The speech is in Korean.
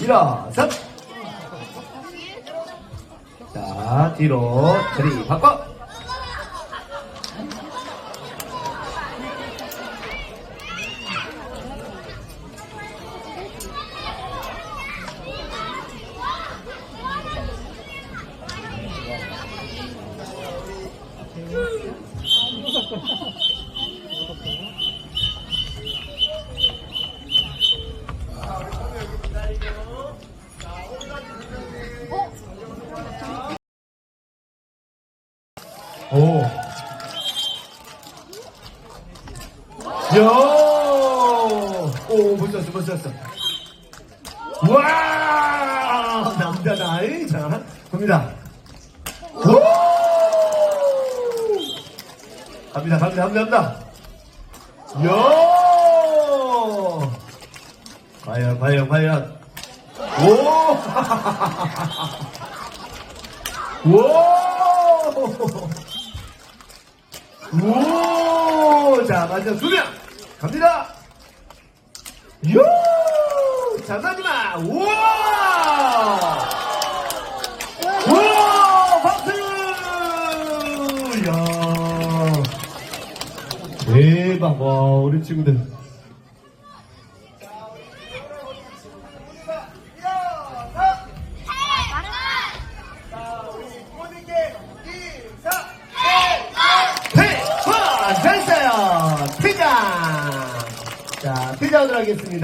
일어서. 자, 뒤로 자리 바꿔. 오. 야! 오, 멋졌어, 멋졌어. 와! 남자다, 이 자, 갑니다. 오! 갑니다, 갑니다, 갑니다, 갑니다. 야! 과연, 과연, 과연. 오! 오! 오! 자, 마지막 두 명! 갑니다! 요! 자, 마지막! 우와! 우와! 박수! 이야. 대박, 와, 우리 친구들. 퇴원! 됐어요! 퇴장! 자, 퇴장을 하겠습니다.